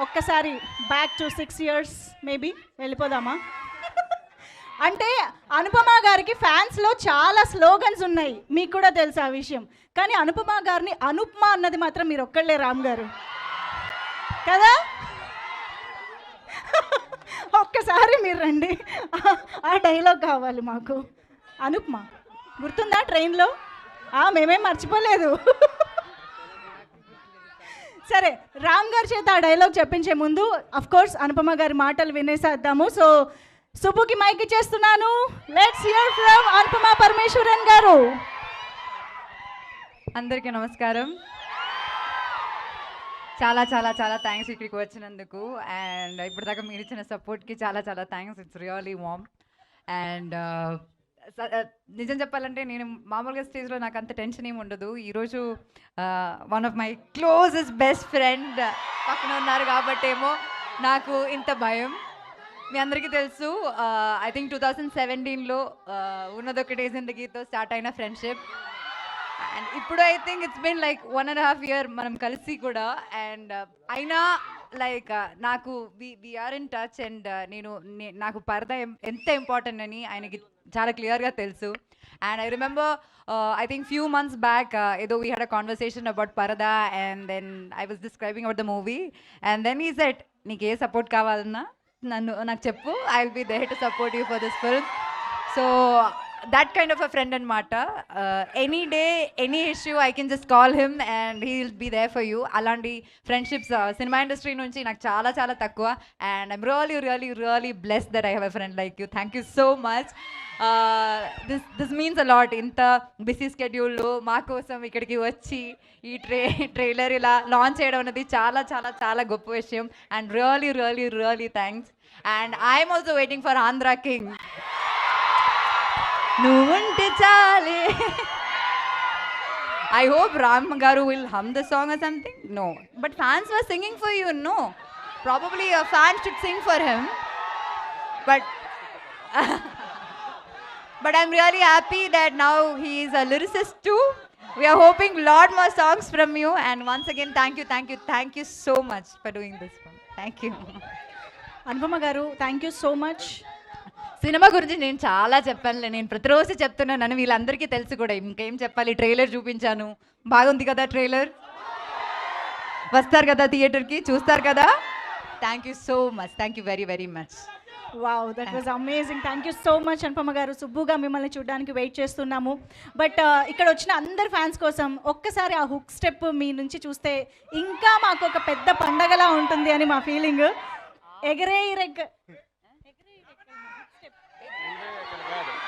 ఒక్కసారి back to six years maybe వెళ్ళిపోదామా? అంటే అనుపమ గారికి ఫ్యాన్స్లో చాలా స్లోగన్స్ ఉన్నాయి. మీకు కూడా తెలుసు ఆ విషయం. కానీ అనుపమ గారిని అనుప్మా అన్నది మాత్రం మీరు ఒక్కళ్ళే రామ్ గారు. కదా? ఒక్కసారి మీరు రండి. ఆ డైలాగ్ కావాలి మాకు. అనుప్మా గుర్తుందా ట్రైన్లో మేమేం మర్చిపోలేదు. సరే రామ్ గారి చేత ఆ డైలాగ్ చెప్పించే ముందు అఫ్ కోర్స్ అనుపమ గారి మాటలు వినేసేద్దాము. సో సుబ్బుకి మైక్ ఇచ్చేస్తున్నాను. Let's hear from Anupama Parameswaran garu. అందరికీ నమస్కారం. చాలా చాలా చాలా థ్యాంక్స్ ఇక్కడికి వచ్చినందుకు. అండ్ ఇప్పటిదాకా మీరు ఇచ్చిన సపోర్ట్కి చాలా చాలా thanks it's really warm and నిజం చెప్పాలంటే నేను మామూలుగా స్టేజ్లో నాకు అంత టెన్షన్ ఏమి ఉండదు. ఈరోజు one of my closest best friend పక్కన ఉన్నారు కాబట్టేమో నాకు ఇంత భయం. మీ అందరికీ తెలుసు ఐ థింక్ టూ థౌజండ్ సెవెంటీన్లో ఉన్నదొకటే జిందగీతో స్టార్ట్ అయిన ఫ్రెండ్షిప్ అండ్ ఇప్పుడు I think it's been like one and half year మనం కలిసి కూడా. అండ్ అయినా లైక్ uh, నాకు ఆర్ ఇన్ టచ్ అండ్ నేను నే- నాకు పరద ఎంత ఇంపార్టెంట్ అని ఆయనకి చాలా క్లియర్గా తెలుసు. And I remember I think few months back ఏదో we had a conversation about Paradha and then I was describing about the movie and then ఈ సెట్ నీకు ఏ సపోర్ట్ కావాలన్నా నన్ను నాకు చెప్పు. I will be there to support you for this film so that kind of a friend అనమాట any day any issue I can just call him and he will be there for you అలాంటి friendships cinema industry నుంచి నాకు చాలా చాలా తక్కువ. And I'm really really really bless that I have a friend like you thank you so much this this means a lot ఇంత busy స్కెడ్యూల్లో మా కోసం ఇక్కడికి వచ్చి ఈ ట్రే ట్రైలర్ ఇలా లాంచ్ చేయడం అనేది చాలా చాలా చాలా గొప్ప విషయం. And really really really thanks and I'm also waiting for Andhra King నువ్వుంటే చాలే I hope Ram garu will hum the song or something no but fans were singing for you no probably fan should sing for him but but I'm really happy that now he is a lyricist too. We are hoping lot more songs from you. And once again, thank you, thank you, thank you so much for doing this one. Thank you. Anupama garu thank you so much cinema గురించి నేను చాలా చెప్పానులే. నేను ప్రతిరోజు చెప్తున్నాను వీళ్ళందరికీ తెలుసు కూడా. ఇంకేం చెప్పాలి? ట్రైలర్ చూపించాను. బాగుంది కదా ట్రైలర్? వస్తారు కదా థియేటర్కి? చూస్తారు కదా? Thank you so much thank you very very much wow that was amazing thank you so much Anupama garu. సుబ్బుగా మిమ్మల్ని చూడడానికి వెయిట్ చేస్తున్నాము. బట్ uh, ఇక్కడ వచ్చిన అందరు ఫ్యాన్స్ కోసం ఒక్కసారి ఆ హుక్ స్టెప్ మీ నుంచి చూస్తే ఇంకా మాకు ఒక పెద్ద పండగలా ఉంటుంది అని మా ఫీలింగ్ ఎగరే రెగ్ second of Abbott.